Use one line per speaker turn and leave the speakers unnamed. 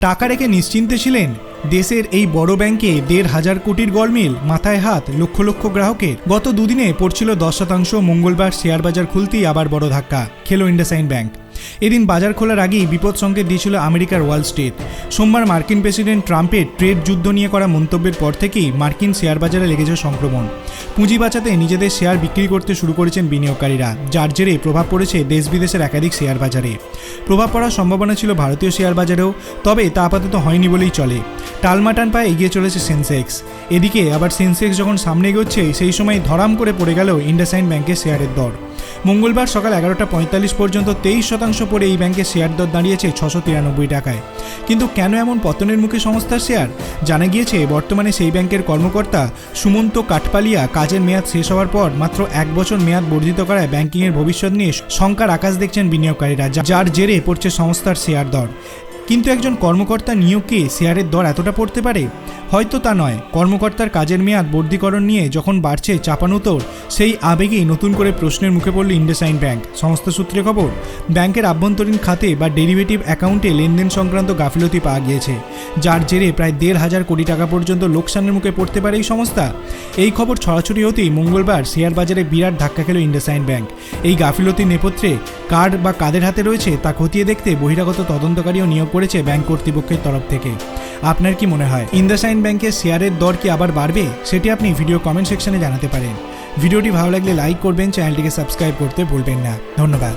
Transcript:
টাকা রেখে নিশ্চিন্তে ছিলেন? দেশের এই বড় ব্যাংকে দেড় হাজার কোটির গলমিল, মাথায় হাত, লক্ষ লক্ষ গ্রাহকের। গত দুদিনে পড়ছিল দশ শতাংশ মঙ্গলবার শেয়ার বাজার খুলতেই আবার বড় ধাক্কা। খেলো ইন্ডাসাইন ব্যাংক। এদিন বাজার খোলার আগেই বিপদ সংকেত দিয়েছিল আমেরিকার ওয়াল স্ট্রিট। সোমবার মার্কিন প্রেসিডেন্ট ট্রাম্পের ট্রেড যুদ্ধ নিয়ে করা মন্তব্যের পর থেকেই মার্কিন শেয়ার বাজারে লেগেছে সংক্রমণ। পুঁজি বাঁচাতে নিজেদের শেয়ার বিক্রি করতে শুরু করেছেন বিনিয়োগকারীরা, যার জেরে প্রভাব পড়েছে দেশ বিদেশের একাধিক শেয়ার বাজারে। প্রভাব পড়ার সম্ভাবনা ছিল ভারতীয় শেয়ার বাজারেও, তবে তা আপাতত হয়নি বলেই চলে। টালমাটান পায়ে এগিয়ে চলেছে সেন্সেক্স। এদিকে আবার সেন্সেক্স যখন সামনে এগোচ্ছে, সেই সময় ধরাম করে পড়ে গেল ইন্ডাসাইন ব্যাংকের শেয়ারের দর। মঙ্গলবার সকাল এগারোটা পঁয়তাল্লিশ পর্যন্ত তেইশ শতাংশ পরে এই ব্যাংকের শেয়ার দর দাঁড়িয়েছে ছশো তিরানব্বই টাকায়। কিন্তু কেন এমন পতনের মুখে সংস্থার শেয়ার? জানা গিয়েছে, বর্তমানে সেই ব্যাংকের কর্মকর্তা সুমন্ত কাঠপালিয়া কাজের মেয়াদ শেষ হওয়ার পর মাত্র এক বছর মেয়াদ বর্ধিত করায় ব্যাংকিংয়ের ভবিষ্যৎ নিয়ে শঙ্কার আকাশ দেখছেন বিনিয়োগকারীরা যার জেরে পড়ছে সংস্থার শেয়ার দর। কিন্তু একজন কর্মকর্তা নিয়োগকে শেয়ারের দর এতটা পড়তে পারে? হয়তো তা নয়। কর্মকর্তার কাজের মেয়াদ বর্ধিকরণ নিয়ে যখন বাড়ছে চাপানুতোর সেই আবেগেই নতুন করে প্রশ্নের মুখে পড়ল ইন্ডাসাইন ব্যাংক। সংস্থা সূত্রে খবর, ব্যাংকের আভ্যন্তরীণ খাতে বা ডেরিভেটিভ অ্যাকাউন্টে লেনদেন সংক্রান্ত গাফিলতি পাওয়া গিয়েছে, যার জেরে প্রায় দেড় হাজার কোটি টাকা পর্যন্ত লোকসানের মুখে পড়তে পারে এই সংস্থা। এই খবর ছড়াছড়ি হতেই মঙ্গলবার শেয়ার বাজারে বিরাট ধাক্কা খেল ইন্ডাসাইন ব্যাংক। এই গাফিলতির নেপথ্যে কার্ড বা কাদের হাতে রয়েছে তা খতিয়ে দেখতে বহিরাগত তদন্তকারীও নিয়োগ করেছে ব্যাংক কর্তৃপক্ষের তরফ থেকে। আপনার কি মনে হয়? ইন্দাসাইন ব্যাংকের শেয়ারের দর কি আবার বাড়বে? সেটি আপনি ভিডিও কমেন্ট সেকশনে জানাতে পারেন। ভিডিওটি ভালো লাগলে লাইক করবেন, চ্যানেলটিকে সাবস্ক্রাইব করতে ভুলবেন না। ধন্যবাদ।